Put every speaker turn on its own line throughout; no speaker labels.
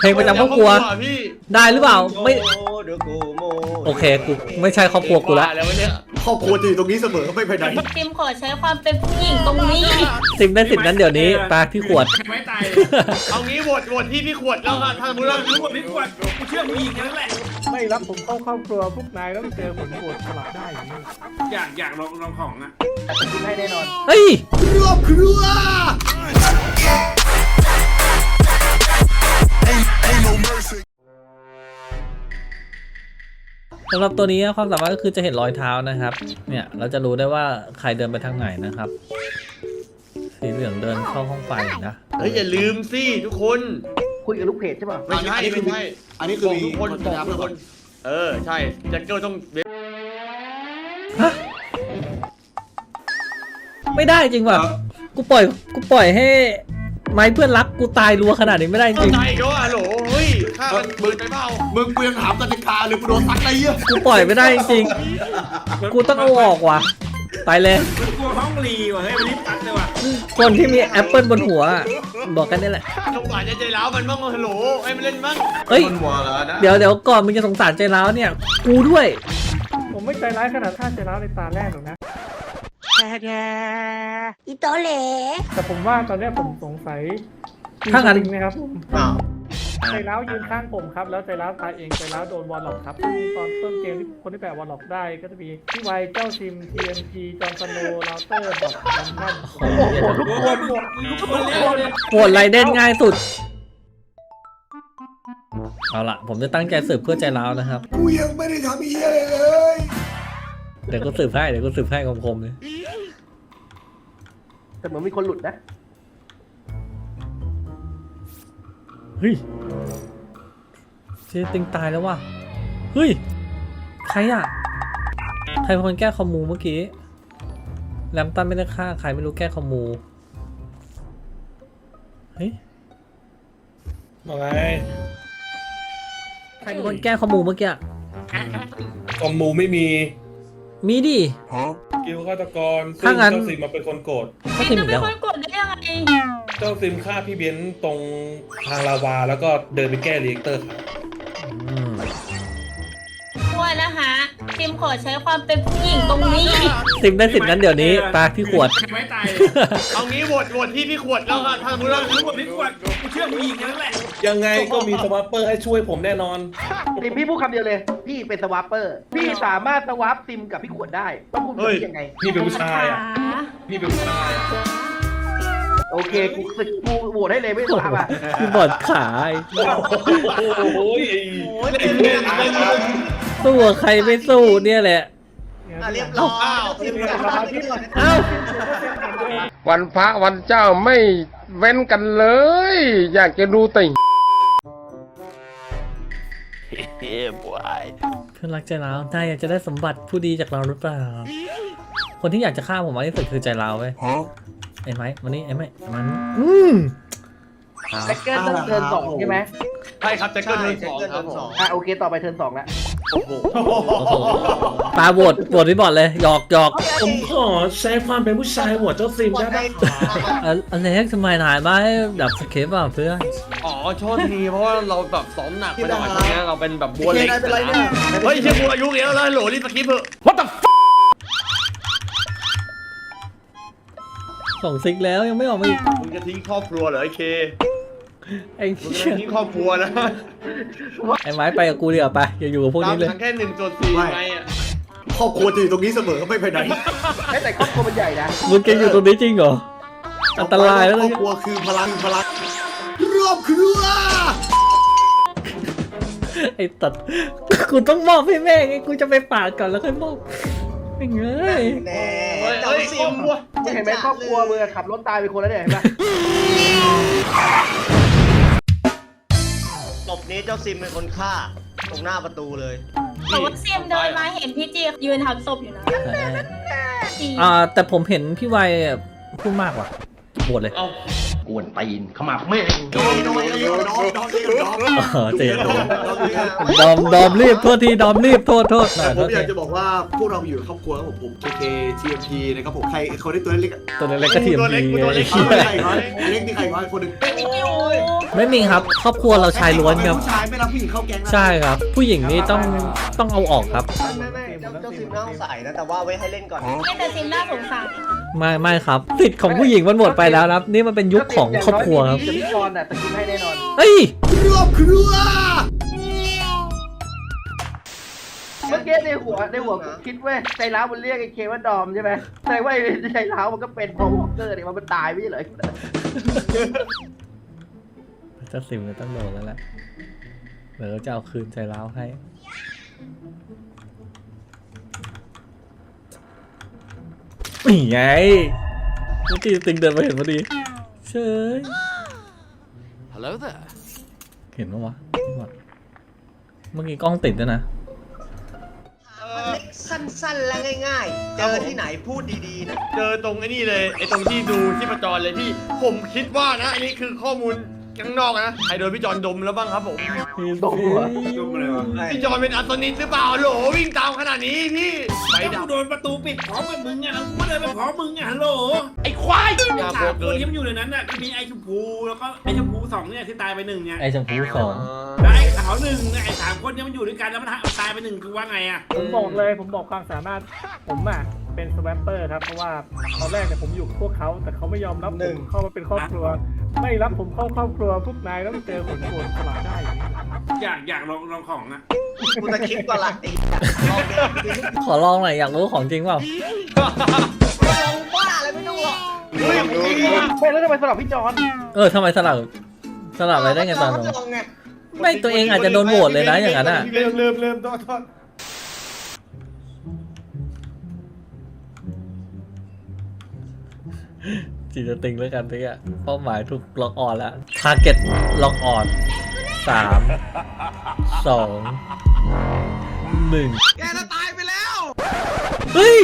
เพลงประจำครอบครัว
พี่
ได้หรือเปล่าไม่
โเดี๋ยวกูโม
โอเคกูไม่ใช่ครอบครัวกูละ
แล้วเนี่ย
ครอบครัวจะอยู่ตรงนี้เสมอไม่ไปไหน
ซิมขอใช้ความเป็นผู้หญิงตรงนี้
สิบได้สิบนั้นเดี๋ยวนี้ไปพี่ขวด
ไม่ตาย
เอางี้โหวตโหวตที่พี่ขวดแล้วกันถ้าสมมติว่า
รู้ว่าพี่ขวดกูเชื่อมึงอีกนั่นแหละ
ไม่รับผมเข้าครอบครัวพวกนายต้องเจอผลโหวตสลับได้อย่างนี้
อยากอยากลองลองของอะ
กินให้แน่นอน
เฮ้ย
ครอบครัว
สำหรับตัวนี้ความสามารถก็คือจะเห็นรอยเท้านะครับ เนี่ยเราจะรู้ได้ว่าใครเดินไปทางไหนนะครับ สีเหลืองเดินเข้าห้องไฟนะ
เฮ้ยอย่าลืมสิทุกคน
คุยกับลูกเพจใช่ป่ะ
ไม่ใช่
อันนี้คื
ไม่
อ
ใช่
อันนี้คือ
บอก
มี
ทุกคน
คน
บอก
จะ
ทุก
ทำ
คน เออใช่แจ็คเกิลต้อง
ไม่ได้จริงว่ะกูปล่อยกูปล่อยให้ ไม้เพื่อนรักกูตายรัวขนาดนี้ไม่ได้จ
เข้า
ริง
ใจก็ว่าโหลเฮ้ยฆ่ากันเบิร์นไปเปล่า
มึงกูยังถามกติกาเลยกูโดนซักอะไรเยอะ
กูปล่อยไม่ได้จริง กูต้องเอาออกว่ะไปเลย
มันกลัวห้องรีว่ะเฮ้ยมันรีบตัดเลยว่ะ
คนที่มีแอปเปิลบนหัวอะบอกกันนี่แหละ
สงสารใจใจร้าวมันบ้างโหลให้มันเล่นบ้าง
เฮ้ย
มันหัวแล้วนะ
เดี๋ยวเดี๋ยวก่อนมึงจะสงสารใจร้าวเนี่ย กูด้วย
ผมไม่ใจร้ายขนาดฆ่าใจร้าวในตาแรกหรอกนะ
อีโตเหล
แต่ผมว่าตอนเนี้ยผมสงสัย
ถ้างั้น
จริงๆนะครับผม
อ้าว
ใจร้าวยืนข้างผมครับ แล้วใจร้าวตายเองใจร้าวโดนวอลล็อกครับซึ่งตอนต้นเกมที่คนที่แปะวอลล็อกได้ก็จะมีพี่ไวเจ้าซิม TNT จอห์นสโนว์ลาเตอร์บอทดันนั่น
โอ้โห
ทุกคนหมด
ทุกคนเร็วเลย
โหวตไรเด่นง่ายสุด เอาละผมจะตั้งใจสืบเพื่อใจร้าวนะครับ
กูยังไม่ได้ทำเหี้ยอะไรเลย
เดี๋ยวก็สืบให้เดี๋ยวก็สืบให้คมๆเลย
แต่เหมือนมีคนหลุดนะ
เฮ้ยเจติงตายแล้วว่ะเฮ้ยใครอะใครเป็นคนแก้คอมมูเมื่อกี้แรมตันไม่ได้ฆ่าใครไม่รู้แก้คอมมูเฮ้ย
มาไง
ใครเป็นคนแก้คอมมูเมื่อกี้อะ
คอมมูไม่มี
มีดิ
กิลฆาตกรซึ่
ถ้างงั้น
เจ้าซิมมาเป็นคนโกรธ
ก็
ซิ
ที
ม
ม
จะ
อีก
เป็
แล้ว
นคนกดได้ยังไง
เจ้าซิมฆ่าพี่เบนซ์ตรงทางลาวาแล้วก็เดินไปแก้รีแอคเตอร์ครับ
อืม
ควรนะคะซิมขอใช้ความเป็นผู้หญิงตรงนี้
สิบได้สิบนั้นเดี๋ยวนี้ไปพี่ขวด
ไม่ตาย
เอางี้โหวตโหวตที่พี่ขวดแล้วกันถ้าสมมติว่า
รู้ว่าพี่ขวดกูเชื่อมึงอีกนั่นแหละ
ยังไงก็มีสวาปเปอร์ให้ช่วยผมแน่นอน
ซิมพี่พูดคำเดียวเลย พี่เป็นสวาปเปอร์ พี่สามารถสวาปซิมกับพี่ขวดได้ต้องพูดแบบนี้ยังไง
พี่เป็นผู้ชายอะพี่เป็นผู้ชายอะ
โอเคกูสึกกูโหวตให้เลยไม่สวาปอะ
พี่บอดขาย
โอ้โหไอ้
โอ้ยเล่นเล่นเล่นเล่น
สู้กับใครไม่สู้เนี่ยแหละ
อะเรียบร้อย
อ้าว
เรียบร้อย
เอ้า
วันพระวันเจ้าไม่เว้นกันเลย อยากจะดูแต่
เพื่อนรักใจร้าวนายอยากจะได้สมบัติผู้ดีจากเราหรือเปล่า คนที่อยากจะฆ่าผมมากที่สุดคือใจร้าวเว้ยไอ้ไม้วันนี้ไอ้ไม้มันอืม
แจ็คเก็ตต้องเทิร์นสองใช่ไหม
ใช่ครับแจ็คเกิล
ใช่
เทิร์นสอง
เกิน
ครับผม
สอง
อะโอเคต่อไปเทิร์นสองแล้ว
โอ้โห
โอ้โห ปลาโหวตโหวตพี่บอดเลยหยอกหยอก
ผมขอใช้ความเป็นผู้ชายหัวเจ้าซิม
กด
ได้
ได้
ปะ
อะอเล็กทำไมนายมาให้ดับสเคปอะเพื่อน
อ๋อโทษทีเพราะว่าเราแบบซ้อมหนักไปหน่อยตรงเนี้ยเราเป็นแบบบัว
โอเค
เล็ก
นายเป็นไรเนี่ย
เฮ้ยเชี่ยบัวอายุเยอะแล้วโหลรีบสกิปเถอะ
ส่งซิกแล้วยังไม่ออกมาอีก
มึงจะทิ้งครอบครัวเหรอไอ้เค
ไอ้
มึง
เหี้
จะ
ย
ทิ้งครอบครัวนะ
ไอ้ไม้ไปกับกูดีกว่าไปอย่าอยู่กับพวก
ตาม
นี้เลย
ทางแค่หนึ่งจุดสี่ไงอะ
ครอบครัวจะอยู่ตรงนี้เสมอไม่ไปไหน
แต่ครอบครัวมันใหญ่นะ
มึงจะอยู่ตรงนี้จริงเหรอ อันตรายแล้ว
คร
เล
อยบครัวคือพลังพลังครอบครัว
ไอ้ตัด กูต้องมอบให้แม่ไงกูจะไปปาดก่อนแล้วค่อยมอบไม่เงย
แน่
เฮ้ย
เจ้า
เฮ้ย
ซิ
ครอบ
ม
ครัว
เห็นไหมครอบครัวมึงอะขับรถตายไปคนแล้วเนี่ยเห็นปะ
นี้เจ้าซิมเป็นคนฆ่าตรงหน้าประตูเลย
แต่ว่าซิมเดินมาเห็นพี่จียืนทับศพอยู่นะจี
อ่าแต่ผมเห็นพี่วัยพูดมากว่ะโหวตเลย
เอา
กวนตีนขมับแม่ง
โดนโดนโดนโดนโดนโดน
เออเจนดอมดอมรีบโทษทีดอมรีบโทษโทษหน่อย
ผ
โท
ม
ษ
อยาก
ที
จะบอกว่าพวกเราอยู่ครอบครัวครับผมผม KK TMP นะครับผมใครเขาได้ตัวเล็ก
ตัวเล็กๆก็ทีม
ตัวเล็ก
ดี
ตัวเล็ก
ๆใครเขาเล็กนี่ใครเขาคนหนึ่ง
ไม่มีครับ ครอบครัวเราชายล้วนครับ
ผู้ชายไม่รับผู้หญิงเข้าแก๊งนะ
ใช่ครับ ผู้หญิงนี่ต้องต้องเอาออกครับ
ไม่ไม่เจ้าเจ้าซิมน่าสงสัยนะแต่ว่าไว้ให้เล่นก่อน
ไม่แต่ซิมน่าสงสาร
ไม่ไม่ครับสิทธิ์ของผู้หญิงมันหมดไปแล้วครับ นี่มันเป็นยุคของครอบครัวครับ
จะพี่กรณ์อะตะกินให้แน่นอน
เอ้ย
รอบครัว
เมื่อกี้ในหัวในหัวกูคิดเว้ยใจร้าวมันเรียกไอ้เคว่าดอมใช่ไหมแต่ว่าไอ้ใจร้าวมันก็เป็นพอวอลเกอร์เนี่ยมันตายไม่ใช่เหรอ
เจะสิมเลยต้องโดนแล้วแหละเดี๋ยวเราจะเอาคืนใจร้าวให้ นี่ไงเมื่อกี้ติงเดินมาเห็นพอดีเชย
Hello there
เห็นปะวะนี่ก่อนเมื่อกี้กล้องติดด้วยนะ
สั้นๆ และง่ายๆ เจอที่ไหนพูดดีๆนะ
เจอตรงไอ้นี่เลยไอ้ตรงที่ดูที่ประจรเลยพี่ผมคิดว่านะอันนี้คือข้อมูลข้างนอกนะใครโดนพี่จอนดมแล้วบ้างครับผม
โดนหัว
จุ่มอะไรวะ
พี่จอนเป็นอัลตนิสหรือเปล่าโหลวิ่งตามขนาดนี้พี่ไฟ
ไอ้
ดั
กู
บ
โดนประตูปิดพร้อมกับมึงอะแล้วกูก็เดินไปพร้อมมึงอะฮัลโหล
ไอ้ควาย
ไอ้
อย่า
สาม
โก
คน
เกิน
ที่มันอยู่ในนั้นน่ะก็มีไอ้ชมพูแล้วก็ไอ้ชมพูสองเนี่ยที่ตายไปหนึ่งเนี่ย
ไอ้ชมพูสอง
แล้วไอ้ขาวหนึ่งเนี่ยไอ้สามคนเนี่ยมันอยู่ด้วยกันแล้วมันตายไปหนึ่งคือว่าไงอะ
ผมบอกเลยผมบอกความสามารถผมอะ เป็นสแวมเปอร์ครับ เพราะว่าตอนแรกเนี่ยผมอยู่กับพวกเขาแต่เขาไม่ยอมรับ
หนึ่
ผม
ง
เข้ามาเป็นครอบครัว ไม่รับผมเข้าครอบครัวพวกนายต้องเจอผลโกรธสลับได้อย่างนี้
อยากอยากลองลองของอะ
กูจะคิดก่อนละไอ้ลองเนี่ย
ขอลองหน่อยอยากรู้ของจริงเปล่า
ลองบ้าอะไรไม่ต้องหรอก
ไม่แล้วทำไมสลับพี่จอน
เออทำไมสลับสลับอะไรได้ไงตอน
ล
นั้
อง
น
ลองไง
ไม่ตัวเองอาจจะโดนโหวตเลยนะอย่างนั้นอะ
เริ่มเริ่มเริ่มโทษโทษ
จีจะติงแล้วกันพี่อะเป้าหมายถูกล็อกออนแล้วทาร์เก็ตล็อกออนสามสองหนึ่ง
แกจะตายไปแล้ว
เฮ้ย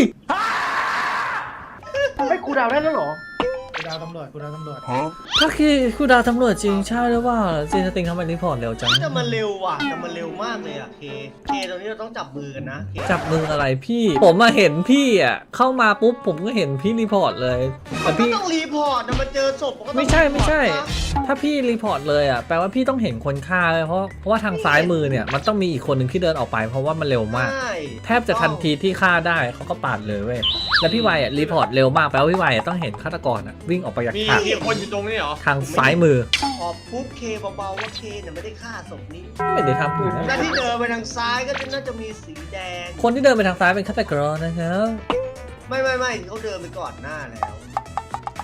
ไม่กูดาวได้แล้วเหรอ
ดาวตำรวจกูดาวตำรวจ
ถ้าคือคุณดาวตำรวจจริงใช่หรือเปล่าจีจะติงทำไมรีพอร์ตเร็วจัง
แต่มันเร็วว่ะแต่มันเร็วมากเลยอะเคเคตรงนี้เราต้องจับมือกันนะเค
จับมืออะไรพี่ ผมมาเห็นพี่อะเข้ามาปุ๊บผมก็เห็นพี่รีพอร์ตเลยแต่
มันก็
พี่
ต้องรีพอร์ตนะมันเจอศพนก็ต้อง
ไม่ใช่ไม่ใช่
รีพอร์ตนะ
ถ้าพี่รีพอร์ตเลยอะแปลว่าพี่ต้องเห็นคนฆ่าเลยเพราะเพราะว่าทางซ้ายมือเนี่ยมันต้องมีอีกคนหนึ่งที่เดินออกไป เพราะว่ามันเร็วมาก
ใช่
แทบจะทันทีที่ฆ่าได้เขาก็ปาดเลยเว้ย แล้วพี่วายอะรีพอร์ตเร็วมากแปลว่าพี่วายอะต้องเห็นฆาตกรอะวิ่งออกไปจาก
มี
ฉาก
มีคนอยู่ตรงนี้เหรอ
ทางซ้ายมือ
ขอบปุ๊บเคเบาๆว่าเคเนี่ยไม่ได้ฆ่าศพนี้
ไม่ได้ทำอยู่
แล้
นะ
วที่เดินไปทางซ้ายก็น่าจะมีสีแดง
คนที่เดินไปทางซ้ายเป็นฆาตกรนะครับ
ไม่ไม่ไม่เขาเดินไปก่อนหน้าแล้ว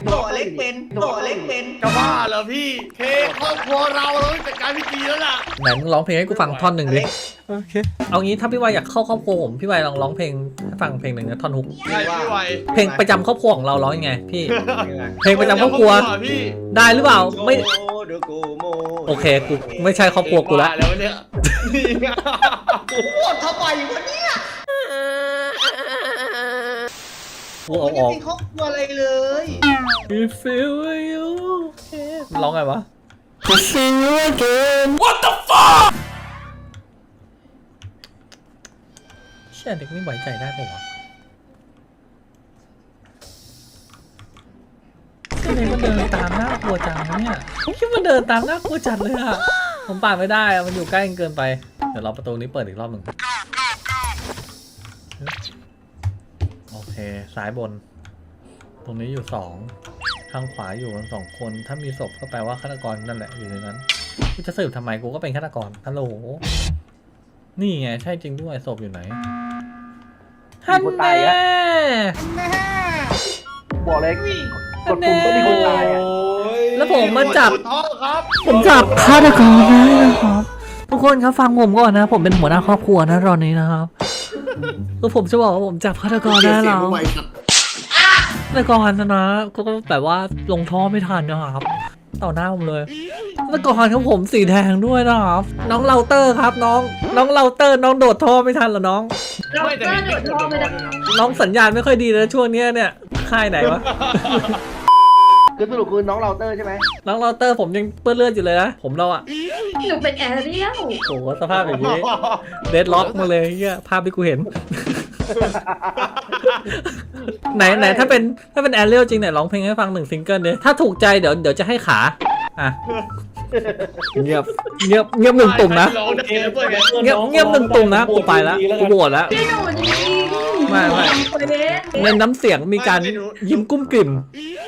ตัวเล็กเป็นตัวเล็กเป็น
จะบ้าเหรอพี่เคครอบครัวเราเราต้องจัดการพี่จีแล้วล่ะ
ไหนมึงร้องเพลงให้กูฟังท่อนหนึ่งดิโอเคเอางี้ถ้าพี่วายอยากเข้าครอบครัวผมพี่วายลองร้องเพลงให้ฟังเพลงหนึ่งนะท่อนฮุก
ใช่พี่ไว
เพลงประจำครอบครัวของเราร้องยังไงพี่ เพลงประจำครอบครัว
พี่
ได้หรือเปล่าไม่
โมเดโกโม
โอเคกูไม่ใช่ครอบครัวกูละา
แล้วเนี่ยนี่ไง
โอ้โหทำไมวะเนี่ย
กูเอา
ไม่
อ
ได้
อก
มีครอบครัวอะไรเลย
You feel you ร้องไงวะ To see you again What the fuck เชี่ยเด็กนี่ไว้ใจได้ปะวะทำไมมันเดินตามน่ากลัวจังวะเนี่ยผมคิดมันเดินตามน่ากลัวจัดเลยอะผมป่านไม่ได้อะมันอยู่ใกล้เกินไป เดี๋ยวเราประตูนี้เปิดอีกรอบหนึ่ง ซ้ายบน ตรงนี้อยู่สองทางขวาอยู่กันสองคน ถ้ามีศพก็แปลว่าฆาตกรนั่นแหละอยู่ในนั้นกูจะสืบทำไมกูก็เป็นฆาตกรฮัลโหลนี่ไงใช่จริงด้วยศพอยู่ไหนฮัน
คน
แน่
ตายอะบอกเลยกดปุ่มก็มีคนตายอะ
แล้วผมมาจับ
สุดท้องครับ
ผมจับฆาตกรได้นะครับ ทุกคนครับฟังผมก่อนนะ ผมเป็นหัวหน้าครอบครัวนะตอนนี้นะครับ คือผมจะบอกว่าผมจับฆาตกร
เสี
ได้
ยง
แล้ว
ไวสัตว์
ฆาตกรนะนะก็แบบว่าลงท่อไม่ทันนะครับต่อหน้าผมเลยฆาตกรครับผมสีแดงด้วยนะครับน้องเราเตอร์ครับ น้องน้องเราเตอร์ น้องโดดท่อไม่ทันเหรอน้อง
เราก็โดดท่อไม่ได้
น้องสัญญาณไม่ค่อยดีเลยช่วงเนี้ยเนี่ยค่ายไหนวะ
คือสรุปคือน้องเราเตอร์ใช่ไหม
น้องเราเตอร์ผมยังเปื้อนเลือดอยู่เลยนะผมเราอะ
หนูเป็นแอเรียล
โอ้โหสภาพอย่างนี้เดดล็อกมาเลยเฮียภาพที่กูเห็น ไหนไหนถ้าเป็นถ้าเป็นแอเรียลจริงไหนร้องเพลงให้ฟังหนึ่งซิงเกิลเดยถ้าถูกใจเดี๋ยวเดี๋ยวจะให้ขาอะเงียบเงียบเงียบหนึ่งตุ่มนะ
ร้องได้เลยเพื่อนไง
เงียบเงียบหนึ่งตุ่มนะกูไปแล้วกูโหวตแล้ว
พี่หนูดี
ไม่ไม่
คนเล่น
ในน้ำเสียงมีการยิ้มกุ้มกลิ่ม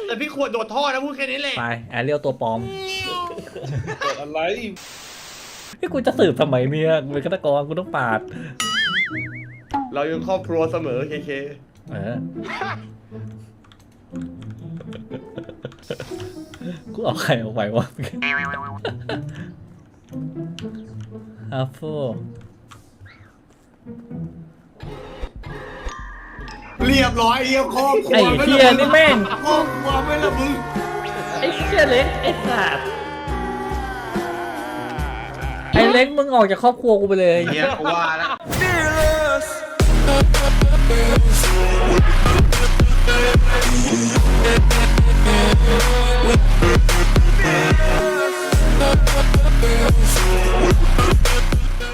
แต่พี่ขวดโดดท่อนะพูดแค่นี้แหละ
ไปแอเรียลตัวปลอม
เกิดอะไร
นี่กูจะสืบทำไมเนี่ยกูเป็นฆาตกรกูต้องปาด
เรายังครอบครัวเสมอเคเค
เออ กูเอาใครเอาไปวะฮัฟฟู
เรียบร้อยเรียบครอบครัว
ไอ้เฮียนี่แม่ง
ครอบครัวไม่ละมึง
ไอ้เฮียเล็กไอ้สัตว์ ไอ้เล็กมึงออกจากครอบครัวกูไปเลย
เฮียกูว่าแล้ว
เ